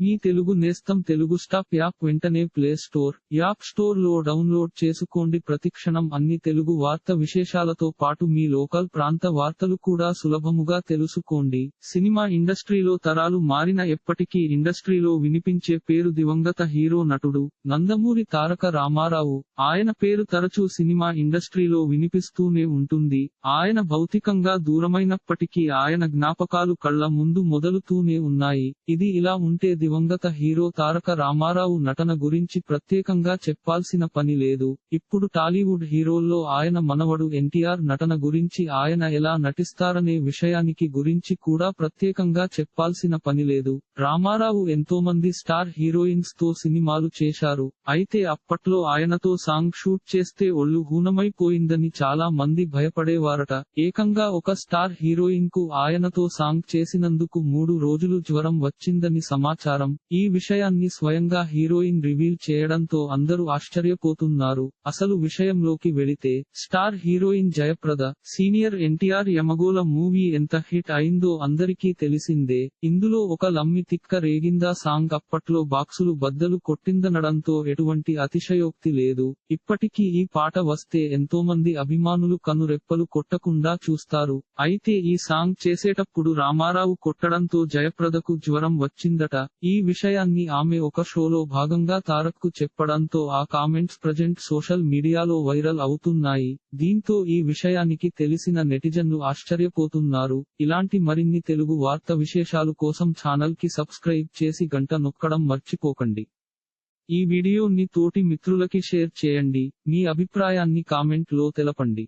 మీ తెలుగు నేస్తం Telugu stop app వెంటనే play store app స్టోర్లో డౌన్లోడ్ చేసుకోండి. ప్రతిక్షణం అన్ని తెలుగు వార్త విశేషాలతో పాటు మీ లోకల్ ప్రాంత వార్తలు కూడా సులభముగా తెలుసుకోండి. సినిమా ఇండస్ట్రీలో తరాలు మారిన ఎప్పటికీ ఇండస్ట్రీలో వినిపించే పేరు దివంగత హీరో నటుడు నందమూరి తారక రామారావు. ఆయన పేరు తరచూ సినిమా ఇండస్ట్రీలో వినిపిస్తూనే ఉంటుంది. ఆయన భౌతికంగా దూరమైనప్పటికీ ఆయన జ్ఞాపకాలు కళ్ళ ముందు మొదలుతూనే ఉన్నాయి. ఇది ఇలా ఉంటే దివంగత హీరో తారక రామారావు నటన గురించి ప్రత్యేకంగా చెప్పాల్సిన పని లేదు. ఇప్పుడు టాలీవుడ్ హీరోల్లో ఆయన మనవడు ఎన్టీఆర్ నటన గురించి ఆయన ఎలా నటిస్తారనే విషయానికి గురించి కూడా ప్రత్యేకంగా చెప్పాల్సిన పని లేదు. రామారావు ఎంతోమంది స్టార్ హీరోయిన్స్తో సినిమాలు చేశారు. అయితే అప్పట్లో ఆయనతో సాంగ్ షూట్ చేస్తే ఒళ్ళు హూనమైపోయిందని చాలా మంది భయపడేవారట. ఏకంగా ఒక స్టార్ హీరోయిన్కు ఆయనతో సాంగ్ చేసినందుకు మూడు రోజులు జ్వరం వచ్చిందని సమాచారం ఈ విషయాన్ని స్వయంగా హీరోయిన్ రివీల్ చేయడంతో అందరూ ఆశ్చర్యపోతున్నారు. అసలు విషయంలోకి వెళితే star heroine Jayaprada senior NTR Yamagola movie ఎంత హిట్ అయిందో అందరికీ తెలిసిందే. ఇందులో ఒక లమ్మి తిక్క రేగిందా సాంగ్ అప్పట్లో బాక్సులు బద్దలు కొట్టిందనడంతో ఎటువంటి అతిశయోక్తి లేదు. ఇప్పటికీ ఈ పాట వస్తే ఎంతోమంది అభిమానులు కనురెప్పలు కొట్టకుండా చూస్తారు. అయితే ఈ సాంగ్ చేసేటప్పుడు రామారావు కొట్టడంతో జయప్రదకు జ్వరం వచ్చిందట. ఈ విషయాన్ని ఆమె ఒక షోలో భాగంగా తారక్కు చెప్పడంతో ఆ కామెంట్స్ ప్రజెంట్ సోషల్ మీడియాలో వైరల్ అవుతున్నాయి. దీంతో ఈ విషయానికి తెలిసిన నెటిజన్లు ఆశ్చర్యపోతున్నారు. ఇలాంటి మరిన్ని తెలుగు వార్త విశేషాలు కోసం ఛానల్కి సబ్స్క్రైబ్ చేసి గంట నొక్కడం మర్చిపోకండి. ఈ వీడియోని తోటి మిత్రులకి షేర్ చేయండి. మీ అభిప్రాయాన్ని కామెంట్లో తెలపండి.